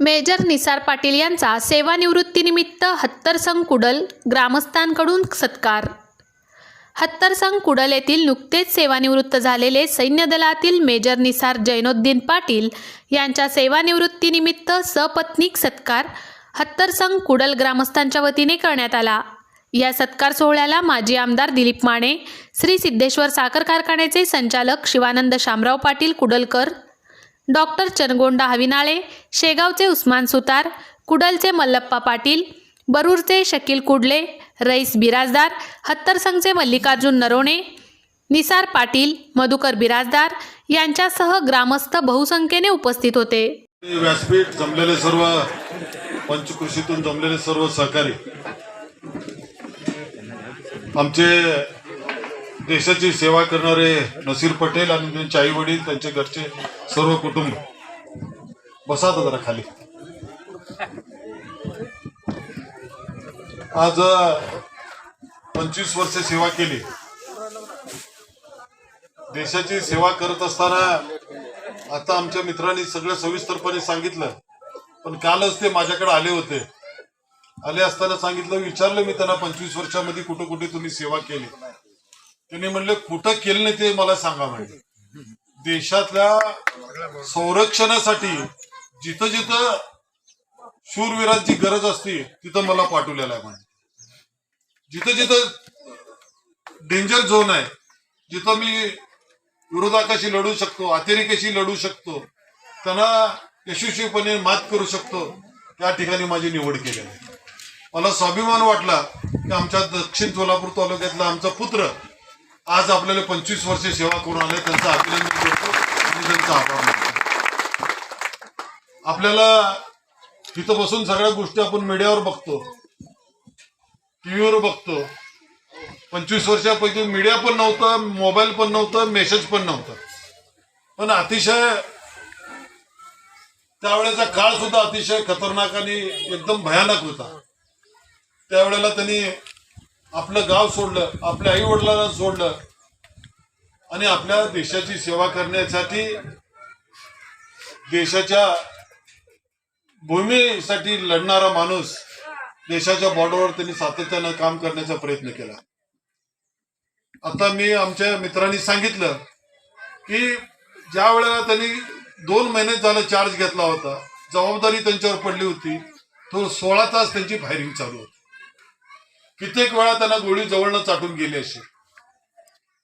Major Nisar Patil यांचा सेवानिवृत्तीनिमित्त हत्तरसंग cuddle ग्रामस्थांकडून सत्कार. हत्तरसंग cuddle येथील नुकतेच सेवानिवृत्त झालेले सैन्य दलातील मेजर निसार जैनोद्दीन पाटील यांच्या सेवानिवृत्तीनिमित्त सपत्नीक सत्कार हत्तरसंग कुडल ग्रामस्थांच्या वतीने करण्यात आला. या सत्कार सोहळ्याला माजी आमदार दिलीप माने श्री सिद्धेश्वर साखर कारखान्याचे संचालक शिवानंद शामराव पाटील कुडलकर डॉक्टर चनगोंडा हविनाळे शेगावचे उस्मान सुतार कुडलचे मल्लप्पा पाटील बरूरचे शकील कुडले रईस बिराजदार हत्तरसंगचे मल्लिकार्जुन नरोणे निसार पाटील मधुकर बिराजदार यांच्यासह ग्रामस्थ बहुसंख्येने उपस्थित होते. व्यासपीठ जमलेले सर्व पंचकृषीतून जमलेले सर्व सहकारी आमचे देशाची सेवा करणारे नसीर पटेल आणि त्यांचे आई वडील त्यांचे घरचे सर्व कुटुंब. बसा आता जरा खाली. आज पंचवीस वर्ष सेवा केली. देशाची सेवा करत असताना आता आमच्या मित्रांनी सगळं सविस्तरपणे सांगितलं. पण कालच ते माझ्याकडे आले होते. आले असताना सांगितलं विचारलं मी त्यांना पंचवीस वर्षामध्ये कुठं कुठे तुम्ही सेवा केली? त्यांनी म्हणले कुठं केलं नाही ते मला सांगा म्हणजे देशातल्या संरक्षणासाठी जिथं जिथं शूरवीरांची गरज असते तिथं मला पाठवलेलं आहे म्हणजे जिथं जिथं डेंजर झोन आहे जिथं मी विरोधाकाशी लढू शकतो अतिरेकाशी लढू शकतो त्यांना यशस्वीपणे मात करू शकतो त्या ठिकाणी माझी निवड केली आहे. मला स्वाभिमान वाटला की आमच्या दक्षिण सोलापूर तालुक्यातला आमचा पुत्र आज आपल्याला पंचवीस वर्ष सेवा करून आले त्यांचं अभिनंदन करतो आणि त्यांचा आभार मानतो. आपल्याला तिथं बसून सगळ्या गोष्टी आपण मीडियावर बघतो टीव्हीवर बघतो. पंचवीस वर्षापैकी मीडिया पण नव्हतं मोबाईल पण नव्हतं मेसेज पण नव्हतं. पण अतिशय त्यावेळेचा काळ सुद्धा अतिशय खतरनाक आणि एकदम भयानक होता. त्यावेळेला त्यांनी आपलं गाव सोडलं आपल्या आई वडिलांना सोडलं आणि आपल्या देशाची सेवा करण्यासाठी देशाच्या भूमीसाठी लढणारा माणूस देशाच्या बॉर्डरवर त्यांनी सातत्यानं काम करण्याचा प्रयत्न केला. आता मी आमच्या मित्रांनी सांगितलं की ज्या वेळेला त्यांनी दोन महिने झालं चार्ज घेतला होता जबाबदारी त्यांच्यावर पडली होती तो सोळा तास त्यांची फायरिंग चालू होती. कित्येक वेळा त्यांना गोळी जवळनं चाटून गेली अशी.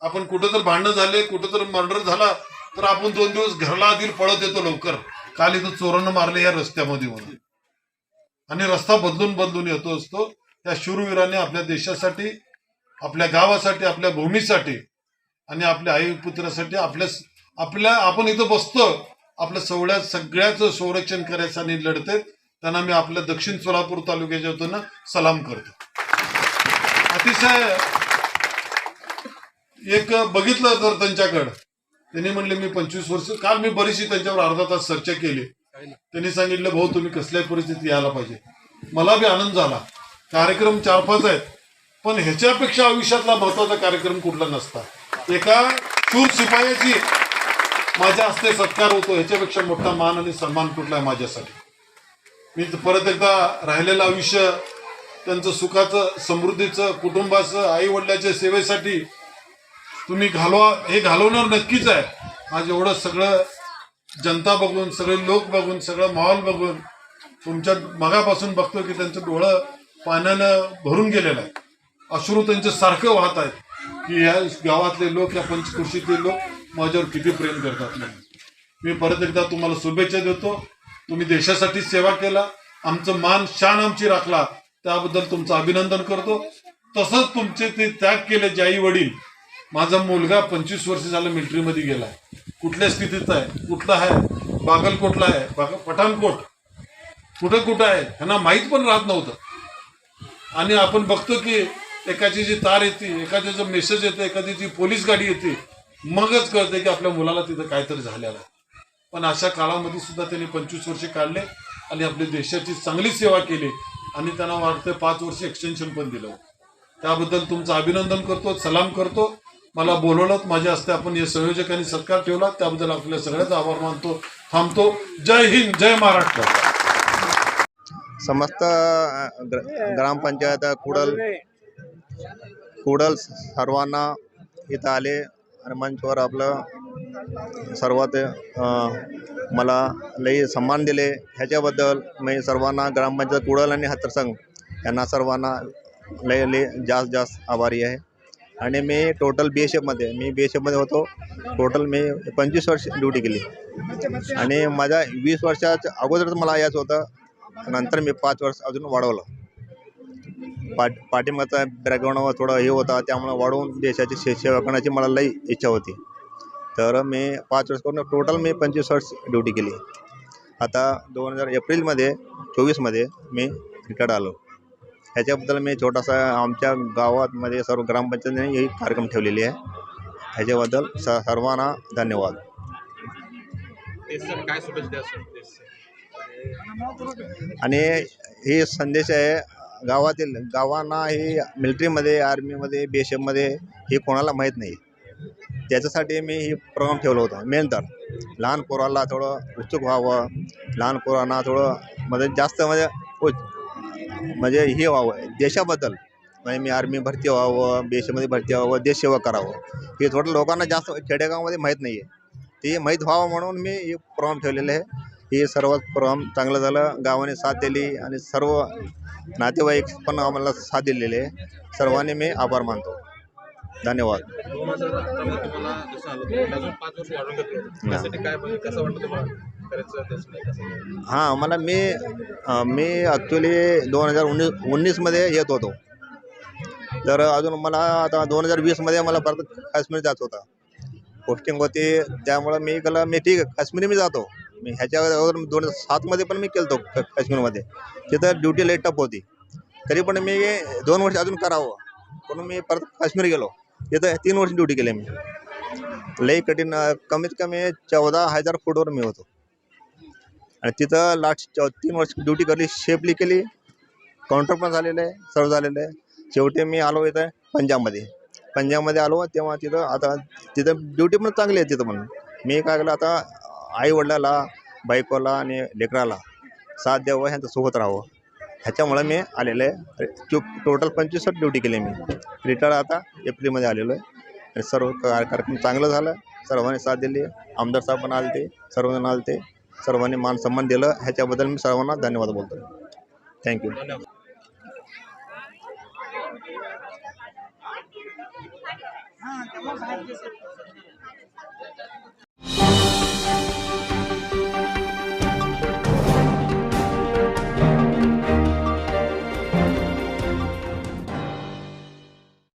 आपण कुठं तर भांडणं झाले कुठं तर मर्डर झाला तर आपण दोन दिवस घरला आधी पळत येतो लवकर. काल इथं चोरानं मारले या रस्त्यामध्ये म्हणून. आणि रस्ता बदलून बदलून येतो असतो. त्या शूरवीराने आपल्या देशासाठी आपल्या गावासाठी आपल्या भूमीसाठी आणि आपल्या आई पुत्रासाठी आपल्या आपल्या आपण इथं बसतो. आपल्या सवळ्या सगळ्याच संरक्षण करायचं आणि लढते त्यांना मी आपल्या दक्षिण सोलापूर तालुक्याच्या वतीनं सलाम करतो. अतिशय एक बघितलं तर त्यांच्याकडं. त्यांनी म्हणले मी पंचवीस वर्ष काल मी बरीचशी त्यांच्यावर अर्धा तास चर्चा केली. त्यांनी सांगितलं भाऊ तुम्ही कसल्याही परिस्थितीत यायला पाहिजे? मला बी आनंद झाला. कार्यक्रम चार पाच आहेत. पण ह्याच्यापेक्षा आयुष्यातला महत्त्वाचा कार्यक्रम कुठला नसता. एका शूर शिपायाची माझ्या हस्ते सत्कार होतो. ह्याच्यापेक्षा मोठा मान आणि सन्मान कुठला आहे माझ्यासाठी? मी परत एकदा राहिलेलं आयुष्य त्यांचं सुखाचं समृद्धीचं कुटुंबाचं आई वडिलाच्या सेवेसाठी तुम्ही घालवा हे घालवणार नक्कीच आहे. आज एवढं सगळं जनता बघून सगळे लोक बघून सगळं माहोल बघून तुमच्या मगापासून बघतो की त्यांचं डोळं पाण्यानं भरून गेलेलं आहे. अश्रू त्यांचं सारखं वाहत आहेत की या गावातले लोक या पंचकृषीतले लोक माझ्यावर किती प्रेम करतात मी परत एकदा तुम्हाला शुभेच्छा देतो. तुम्ही देशासाठी सेवा केला. आमचं मान शान आमची राखला. त्याबद्दल तुमचं अभिनंदन करतो. तसंच तुमचे ते त्याग केले जे आई वडील माझा मुलगा पंचवीस वर्ष झालं मिलिटरीमध्ये गेलाय. कुठल्या स्थितीत आहे? कुठला आहे? बागलकोटला आहे. बाग पठाणकोट. कुठं कुठं आहे? ह्यांना माहीत पण राहत नव्हतं. आणि आपण बघतो की एकाची जी तार येते एखाद्याचं मेसेज येतं एखाद्याची पोलीस गाडी येते मगच कळते की आपल्या मुलाला तिथं काहीतरी झालेलं आहे. पण अशा काळामध्ये सुद्धा त्यांनी पंचवीस वर्षे काढले आणि आपल्या देशाची चांगली सेवा केली आणि त्यांना वाटतं पाच वर्ष एक्सटेन्शन पण दिलं. त्याबद्दल तुमचं अभिनंदन करतो सलाम करतो. मला बोलवलं माझ्या हस्ते आपण या संयोजकांनी सत्कार ठेवला त्याबद्दल आपल्या सगळ्याचा आभार मानतो थांबतो. जय हिंद जय महाराष्ट्र. समस्त ग्रामपंचायत कुडल कुडल सर्वांना इथं आले आणि मंचवर आपलं सर्वात मला लई सन्मान दिले. ह्याच्याबद्दल मी सर्वांना ग्रामपंचायत कुडल आणि हत्तरसंघ यांना सर्वांना लई लई जास्त जास्त आभारी आहे. आणि मी टोटल बी एस एफमध्ये मी बी एस एफमध्ये होतो. टोटल मी पंचवीस वर्ष ड्युटी केली. आणि माझ्या वीस वर्षाच्या अगोदरच मला यायचं होतं. नंतर मी पाच वर्ष अजून वाढवलं. पाठ पाठिंबाचा बॅकग्राऊंड थोडं हे होता त्यामुळं वाढवून देशाची सेवा करण्याची मला लई इच्छा होती. तर मी पाच वर्ष करून टोटल मी पंचवीस वर्ष ड्युटी केली. आता दोन हजार एप्रिलमध्ये चोवीसमध्ये मी रिटायर्ड आलो. ह्याच्याबद्दल मी छोटासा आमच्या गावामध्ये सर्व ग्रामपंचायतीने ही कार्यक्रम ठेवलेली आहे. ह्याच्याबद्दल स सर्वांना धन्यवाद. आणि हे संदेश आहे गावातील गावांना हे मिलिटरीमध्ये आर्मीमध्ये बी एस एफमध्ये हे कोणाला माहीत नाही. त्याच्यासाठी मी हे प्रोग्राम ठेवलं होतं. मेन तर लहान पोराला थोडं उत्सुक व्हावं. लहान पोरांना थोडं म्हणजे जास्त म्हणजे म्हणजे हे व्हावं देशाबद्दल. म्हणजे मी आर्मी भरती व्हावं बी भरती व्हावं देशसेवा करावं. हे थोडं लोकांना जास्त खेडेगावामध्ये माहीत नाही आहे ते माहीत व्हावं म्हणून मी हे प्रॉम ठेवलेले आहे. हे सर्वात प्रॉम चांगलं झालं. गावाने साथ दिली आणि सर्व नातेवाईक पण आम्हाला साथ दिलेले आहे. सर्वांनी मी आभार मानतो. धन्यवाद. काय कसं वाटतं तुम्हाला? हां मला मी मी ॲक्च्युली दोन हजार उन्नीस उन्नीसमध्ये येत होतो. तर अजून मला आता दोन हजार वीसमध्ये मला परत काश्मीर जायचं होता. पोस्टिंग होती त्यामुळं मी केलं मी ठीक आहे काश्मीरी मी जातो. मी ह्याच्या अगोदर दोन हजार सातमध्ये पण मी केलतो काश्मीरमध्ये. तिथं ड्युटी लई टप होती. तरी पण मी दोन वर्ष अजून करावं. म्हणून मी परत काश्मीर गेलो. तिथं तीन वर्ष ड्युटी केली मी. लई कठीण कमीत कमी चौदा हजार फूटवर मी होतो. आणि तिथं लास्ट चौ तीन वर्ष ड्युटी करली शेफली केली. काउंटर पण झालेलं आहे सर्व झालेलं आहे. शेवटी मी आलो इथं पंजाबमध्ये. पंजाबमध्ये आलो तेव्हा तिथं आता तिथं ड्युटी पण चांगली आहे तिथं पण. मी काय केलं आता आई वडिलाला बायकोला आणि लेकराला साथ द्यावं ह्यांचं सोबत राहावं. ह्याच्यामुळं मी आलेलं आहे. चुप टोटल पंचवीस ड्युटी केली मी. रिटायर आता एप्रिलमध्ये आलेलो आहे. आणि सर्व कार्यक्रम चांगलं झालं. सर्वांनी साथ दिली. आमदार साहेब पण आले ते सर्वजण आले ते सर्वांनी मान सन्मान दिलं. ह्याच्याबद्दल मी सर्वांना धन्यवाद बोलतो थँक्यू धन्यवाद